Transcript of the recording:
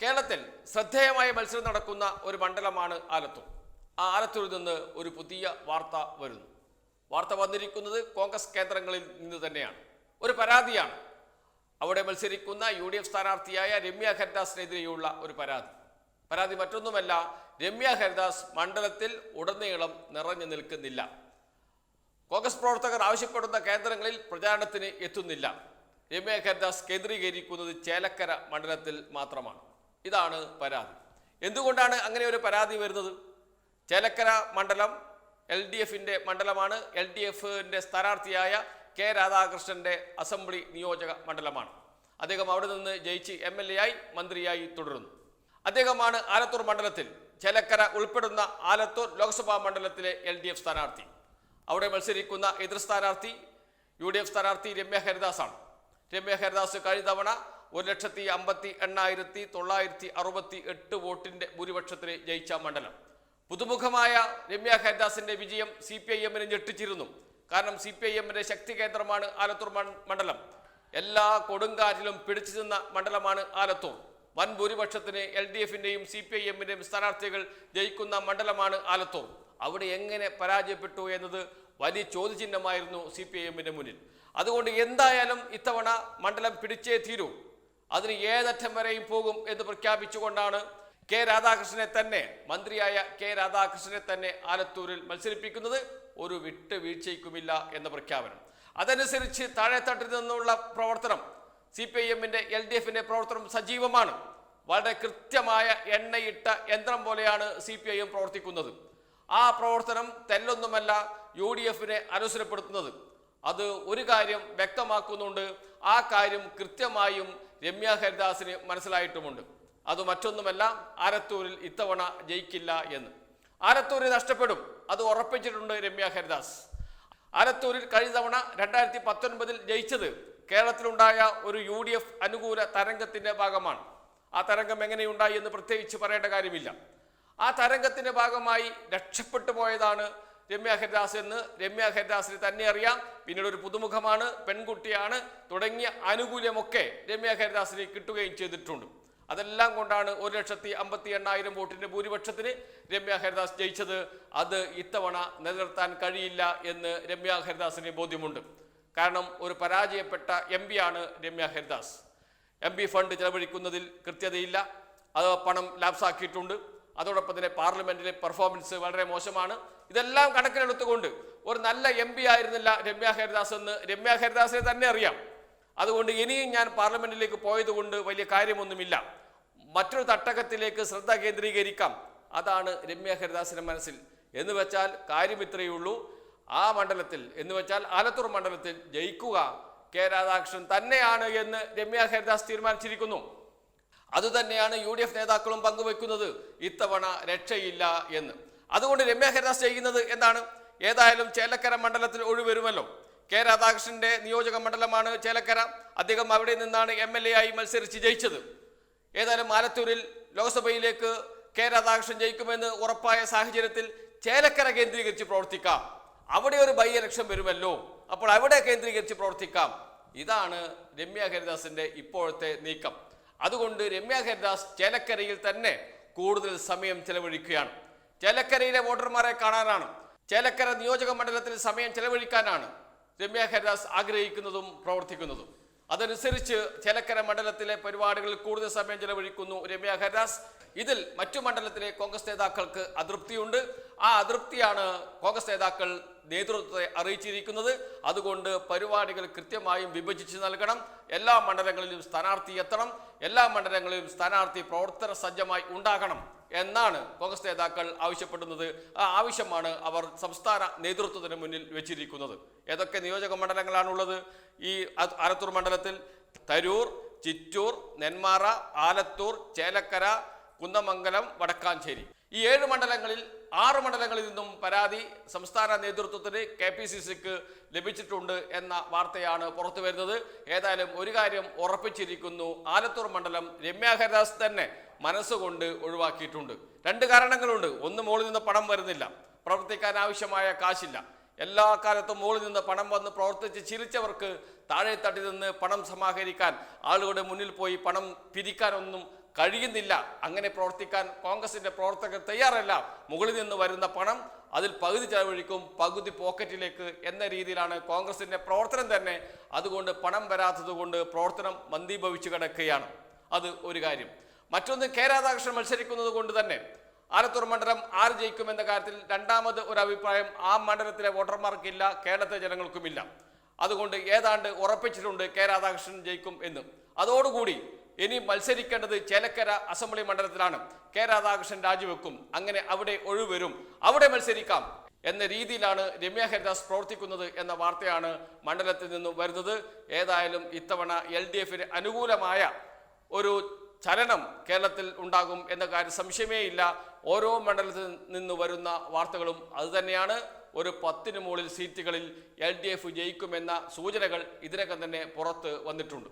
കേരളത്തിൽ ശ്രദ്ധേയമായ മത്സരം നടക്കുന്ന ഒരു മണ്ഡലമാണ് ആലത്തൂർ. ആ ആലത്തൂരിൽ നിന്ന് ഒരു പുതിയ വാർത്ത വരുന്നു. വാർത്ത വന്നിരിക്കുന്നത് കോൺഗ്രസ് കേന്ദ്രങ്ങളിൽ നിന്ന് തന്നെയാണ്. ഒരു പരാതിയാണ്. അവിടെ മത്സരിക്കുന്ന യു ഡി എഫ് സ്ഥാനാർത്ഥിയായ രമ്യ ഹരിദാസിനെതിരെയുള്ള ഒരു പരാതി. പരാതി മറ്റൊന്നുമല്ല രമ്യ ഹരിദാസ് മണ്ഡലത്തിൽ ഉടനീളം നിറഞ്ഞു നിൽക്കുന്നില്ല. കോൺഗ്രസ് പ്രവർത്തകർ ആവശ്യപ്പെടുന്ന കേന്ദ്രങ്ങളിൽ പ്രചാരണത്തിന് എത്തുന്നില്ല. രമ്യ ഹരിദാസ് കേന്ദ്രീകരിക്കുന്നത് ചേലക്കര മണ്ഡലത്തിൽ മാത്രമാണ്. ഇതാണ് പരാതി. എന്തുകൊണ്ടാണ് അങ്ങനെ ഒരു പരാതി വരുന്നത്? ചേലക്കര മണ്ഡലം എൽ ഡി എഫിന്റെ മണ്ഡലമാണ്. എൽ ഡി എഫിന്റെ സ്ഥാനാർത്ഥിയായ കെ രാധാകൃഷ്ണന്റെ അസംബ്ലി നിയോജക മണ്ഡലമാണ്. അദ്ദേഹം അവിടെ നിന്ന് ജയിച്ച് എം എൽ എ ആയി മന്ത്രിയായി തുടരുന്നു. അദ്ദേഹമാണ് ആലത്തൂർ മണ്ഡലത്തിൽ ചേലക്കര ഉൾപ്പെടുന്ന ആലത്തൂർ ലോക്സഭാ മണ്ഡലത്തിലെ എൽ ഡി എഫ് സ്ഥാനാർത്ഥി. അവിടെ മത്സരിക്കുന്ന എതിർ സ്ഥാനാർത്ഥി യു ഡി എഫ് സ്ഥാനാർത്ഥി രമ്യ ഹരിദാസാണ്. രമ്യ ഹരിദാസ് കഴിഞ്ഞ തവണ ഒരു ലക്ഷത്തി അമ്പത്തി എണ്ണായിരത്തി തൊള്ളായിരത്തി അറുപത്തി എട്ട് വോട്ടിന്റെ ഭൂരിപക്ഷത്തിന് ജയിച്ച മണ്ഡലം. പുതുമുഖമായ രമ്യ ഹരിദാസിന്റെ വിജയം സി പി ഐ എമ്മിനെ ഞെട്ടിച്ചിരുന്നു. കാരണം സി പി ഐ എമ്മിന്റെ ശക്തി കേന്ദ്രമാണ് ആലത്തൂർ മണ്ഡലം. എല്ലാ കൊടുങ്കാറ്റിലും പിടിച്ചു നിന്ന മണ്ഡലമാണ് ആലത്തൂർ. വൻ ഭൂരിപക്ഷത്തിന് എൽ ഡി എഫിന്റെയും സി പി ഐ എമ്മിന്റെയും സ്ഥാനാർത്ഥികൾ ജയിക്കുന്ന മണ്ഡലമാണ് ആലത്തൂർ. അവിടെ എങ്ങനെ പരാജയപ്പെട്ടു എന്നത് വലിയ ചോദ്യചിഹ്നമായിരുന്നു സി പി ഐ എമ്മിന്റെ മുന്നിൽ. അതുകൊണ്ട് എന്തായാലും ഇത്തവണ മണ്ഡലം പിടിച്ചേ തീരൂ. അതിന് ഏതറ്റം വരെയും പോകും എന്ന് പ്രഖ്യാപിച്ചുകൊണ്ടാണ് കെ രാധാകൃഷ്ണനെ തന്നെ മന്ത്രിയായ കെ രാധാകൃഷ്ണനെ തന്നെ ആലത്തൂരിൽ മത്സരിപ്പിക്കുന്നത്. ഒരു വിട്ടുവീഴ്ചയ്ക്കുമില്ല എന്ന പ്രഖ്യാപനം. അതനുസരിച്ച് താഴെത്തട്ടിൽ നിന്നുള്ള പ്രവർത്തനം സി പി ഐ എമ്മിന്റെ എൽ ഡി എഫിന്റെ പ്രവർത്തനം സജീവമാണ്. വളരെ കൃത്യമായ എണ്ണയിട്ട യന്ത്രം പോലെയാണ് സി പി ഐ എം പ്രവർത്തിക്കുന്നത്. ആ പ്രവർത്തനം തെല്ലൊന്നുമല്ല യു ഡി എഫിനെ അനുസരപ്പെടുത്തുന്നത് അത് ഒരു കാര്യം വ്യക്തമാക്കുന്നുണ്ട്. ആ കാര്യം കൃത്യമായും രമ്യ ഹരിദാസിന് മനസ്സിലായിട്ടുമുണ്ട്. അത് മറ്റൊന്നുമല്ല ആലത്തൂരിൽ ഇത്തവണ ജയിക്കില്ല എന്ന്. ആലത്തൂരിൽ നഷ്ടപ്പെടും അത് ഉറപ്പിച്ചിട്ടുണ്ട് രമ്യ ഹരിദാസ്. ആലത്തൂരിൽ കഴിഞ്ഞ തവണ രണ്ടായിരത്തി പത്തൊൻപതിൽ ജയിച്ചത് കേരളത്തിലുണ്ടായ ഒരു യു ഡി എഫ് അനുകൂല തരംഗത്തിന്റെ ഭാഗമാണ്. ആ തരംഗം എങ്ങനെയുണ്ടായി എന്ന് പ്രത്യേകിച്ച് പറയേണ്ട കാര്യമില്ല. ആ തരംഗത്തിന്റെ ഭാഗമായി രക്ഷപ്പെട്ടു പോയതാണ് രമ്യ ഹരിദാസ് എന്ന്. രമ്യ ഹരിദാസിന് തന്നെ അറിയാം. പിന്നീട് ഒരു പുതുമുഖമാണ് പെൺകുട്ടിയാണ്. തുടങ്ങിയ ആനുകൂല്യമൊക്കെ രമ്യ ഹരിദാസിന് കിട്ടുകയും ചെയ്തിട്ടുണ്ട്. അതെല്ലാം കൊണ്ടാണ് ഒരു ലക്ഷത്തി അമ്പത്തി എണ്ണായിരം വോട്ടിന്റെ ഭൂരിപക്ഷത്തിന് രമ്യ ഹരിദാസ് ജയിച്ചത്. അത് ഇത്തവണ നിലനിർത്താൻ കഴിയില്ല എന്ന് രമ്യ ഹരിദാസിന് ബോധ്യമുണ്ട്. കാരണം ഒരു പരാജയപ്പെട്ട എം ആണ് രമ്യ ഹരിദാസ്. എം ഫണ്ട് ചെലവഴിക്കുന്നതിൽ കൃത്യതയില്ല. അത് പണം ലാപ്സാക്കിയിട്ടുണ്ട്. അതോടൊപ്പം തന്നെ പാർലമെന്റിലെ പെർഫോമൻസ് വളരെ മോശമാണ്. ഇതെല്ലാം കണക്കിലെടുത്തുകൊണ്ട് ഒരു നല്ല എം പി ആയിരുന്നില്ല രമ്യ ഹരിദാസ് എന്ന്. രമ്യ ഹരിദാസിനെ തന്നെ അറിയാം. അതുകൊണ്ട് ഇനിയും ഞാൻ പാർലമെന്റിലേക്ക് പോയതുകൊണ്ട് വലിയ കാര്യമൊന്നുമില്ല. മറ്റൊരു തട്ടകത്തിലേക്ക് ശ്രദ്ധ കേന്ദ്രീകരിക്കാം. അതാണ് രമ്യ ഹരിദാസിന്റെ മനസ്സിൽ. എന്ന് വെച്ചാൽ കാര്യം ഇത്രയേ ഉള്ളൂ. ആ മണ്ഡലത്തിൽ എന്ന് വെച്ചാൽ ആലത്തൂർ മണ്ഡലത്തിൽ ജയിക്കുക കെ രാധാകൃഷ്ണൻ തന്നെയാണ് എന്ന് രമ്യ ഹരിദാസ് തീരുമാനിച്ചിരിക്കുന്നു. അതുതന്നെയാണ് യു ഡി എഫ് നേതാക്കളും പങ്കുവെക്കുന്നത്. ഇത്തവണ രക്ഷയില്ല എന്ന്. അതുകൊണ്ട് രമ്യ ഹരിദാസ് ചെയ്യുന്നത് എന്താണ്? ഏതായാലും ചേലക്കര മണ്ഡലത്തിൽ ഒഴിവരുമല്ലോ. കെ രാധാകൃഷ്ണന്റെ നിയോജക മണ്ഡലമാണ് ചേലക്കര. അദ്ദേഹം അവിടെ നിന്നാണ് എം എൽ എ ആയി മത്സരിച്ച് ജയിച്ചത്. ഏതായാലും ആലത്തൂരിൽ ലോക്സഭയിലേക്ക് കെ രാധാകൃഷ്ണൻ ജയിക്കുമെന്ന് ഉറപ്പായ സാഹചര്യത്തിൽ ചേലക്കര കേന്ദ്രീകരിച്ച് പ്രവർത്തിക്കാം. അവിടെ ഒരു ബൈ ഇലക്ഷൻ വരുമല്ലോ. അപ്പോൾ അവിടെ കേന്ദ്രീകരിച്ച് പ്രവർത്തിക്കാം. ഇതാണ് രമ്യ ഹരിദാസിന്റെ ഇപ്പോഴത്തെ നീക്കം. അതുകൊണ്ട് രമ്യ ഹരിദാസ് ചേലക്കരയിൽ തന്നെ കൂടുതൽ സമയം ചെലവഴിക്കുകയാണ്. ചേലക്കരയിലെ വോട്ടർമാരെ കാണാനാണ്. ചേലക്കര നിയോജക മണ്ഡലത്തിൽ സമയം ചെലവഴിക്കാനാണ് രമ്യ ഹരിദാസ് ആഗ്രഹിക്കുന്നതും പ്രവർത്തിക്കുന്നതും. അതനുസരിച്ച് ചേലക്കര മണ്ഡലത്തിലെ പരിപാടികളിൽ കൂടുതൽ സമയം ചെലവഴിക്കുന്നു രമ്യ ഹരിദാസ്. ഇതിൽ മറ്റു മണ്ഡലത്തിലെ കോൺഗ്രസ് നേതാക്കൾക്ക് അതൃപ്തിയുണ്ട്. ആ അതൃപ്തിയാണ് കോൺഗ്രസ് നേതാക്കൾ നേതൃത്വത്തെ അറിയിച്ചിരിക്കുന്നത്. അതുകൊണ്ട് പരിപാടികൾ കൃത്യമായും വിഭജിച്ച് നൽകണം. എല്ലാ മണ്ഡലങ്ങളിലും സ്ഥാനാർത്ഥി എത്തണം. എല്ലാ മണ്ഡലങ്ങളിലും സ്ഥാനാർത്ഥി പ്രവർത്തന സജ്ജമായി ഉണ്ടാകണം എന്നാണ് കോൺഗ്രസ് നേതാക്കൾ ആവശ്യപ്പെടുന്നത്. ആ ആവശ്യമാണ് അവർ സംസ്ഥാന നേതൃത്വത്തിന് മുന്നിൽ വെച്ചിരിക്കുന്നത്. ഏതൊക്കെ നിയോജക മണ്ഡലങ്ങളാണുള്ളത്? ഈ ആലത്തൂർ മണ്ഡലത്തിൽ തരൂർ ചിറ്റൂർ നെന്മാറ ആലത്തൂർ ചേലക്കര കുന്ദമംഗലം വടക്കാഞ്ചേരി. ഈ ഏഴ് മണ്ഡലങ്ങളിൽ ആറ് മണ്ഡലങ്ങളിൽ നിന്നും പരാതി സംസ്ഥാന നേതൃത്വത്തിന് കെ പി സി സിക്ക് ലഭിച്ചിട്ടുണ്ട് എന്ന വാർത്തയാണ് പുറത്തു വരുന്നത്. ഏതായാലും ഒരു കാര്യം ഉറപ്പിച്ചിരിക്കുന്നു. ആലത്തൂർ മണ്ഡലം രമ്യ ഹരിദാസ് തന്നെ മനസ്സുകൊണ്ട് ഒഴിവാക്കിയിട്ടുണ്ട്. രണ്ട് കാരണങ്ങളുണ്ട്. ഒന്ന് മുകളിൽ നിന്ന് പണം വരുന്നില്ല. പ്രവർത്തിക്കാൻ ആവശ്യമായ കാശില്ല. എല്ലാ കാലത്തും മുകളിൽ നിന്ന് പണം വന്ന് പ്രവർത്തിച്ച് ചിരിച്ചവർക്ക് താഴെ തട്ടി നിന്ന് പണം സമാഹരിക്കാൻ ആളുകളുടെ മുന്നിൽ പോയി പണം പിരിക്കാനൊന്നും കഴിയുന്നില്ല. അങ്ങനെ പ്രവർത്തിക്കാൻ കോൺഗ്രസിന്റെ പ്രവർത്തകർ തയ്യാറല്ല. മുകളിൽ നിന്ന് വരുന്ന പണം അതിൽ പകുതി ചെലവഴിക്കും പകുതി പോക്കറ്റിലേക്ക് എന്ന രീതിയിലാണ് കോൺഗ്രസിന്റെ പ്രവർത്തനം തന്നെ. അതുകൊണ്ട് പണം വരാത്തത് കൊണ്ട് പ്രവർത്തനം മന്ദീഭവിച്ചു കിടക്കുകയാണ്. അത് ഒരു കാര്യം. മറ്റൊന്ന് കെ രാധാകൃഷ്ണൻ മത്സരിക്കുന്നത് കൊണ്ട് തന്നെ. ആലത്തൂർ മണ്ഡലം ആര് ജയിക്കുമെന്ന കാര്യത്തിൽ രണ്ടാമത് ഒരു അഭിപ്രായം ആ മണ്ഡലത്തിലെ വോട്ടർമാർക്കില്ല കേരളത്തിലെ ജനങ്ങൾക്കുമില്ല. അതുകൊണ്ട് ഏതാണ്ട് ഉറപ്പിച്ചിട്ടുണ്ട് കെ രാധാകൃഷ്ണൻ ജയിക്കും എന്ന്. അതോടുകൂടി ഇനി മത്സരിക്കേണ്ടത് ചേലക്കര അസംബ്ലി മണ്ഡലത്തിലാണ്. കെ രാധാകൃഷ്ണൻ രാജിവെക്കും. അങ്ങനെ അവിടെ ഒഴിവരും. അവിടെ മത്സരിക്കാം എന്ന രീതിയിലാണ് രമ്യ ഹരിദാസ് പ്രവർത്തിക്കുന്നത് എന്ന വാർത്തയാണ് മണ്ഡലത്തിൽ നിന്നും വരുന്നത്. ഏതായാലും ഇത്തവണ എൽ ഡി എഫിന് അനുകൂലമായ ഒരു ചലനം കേരളത്തിൽ ഉണ്ടാകും എന്ന കാര്യം സംശയമേ ഇല്ല. ഓരോ മണ്ഡലത്തിൽ നിന്ന് വരുന്ന വാർത്തകളും അതുതന്നെയാണ് ഒരു പത്തിന് മുകളിൽ സീറ്റുകളിൽ എൽ ഡി എഫ് ജയിക്കുമെന്ന സൂചനകൾ ഇതിനകം തന്നെ പുറത്ത് വന്നിട്ടുണ്ട്.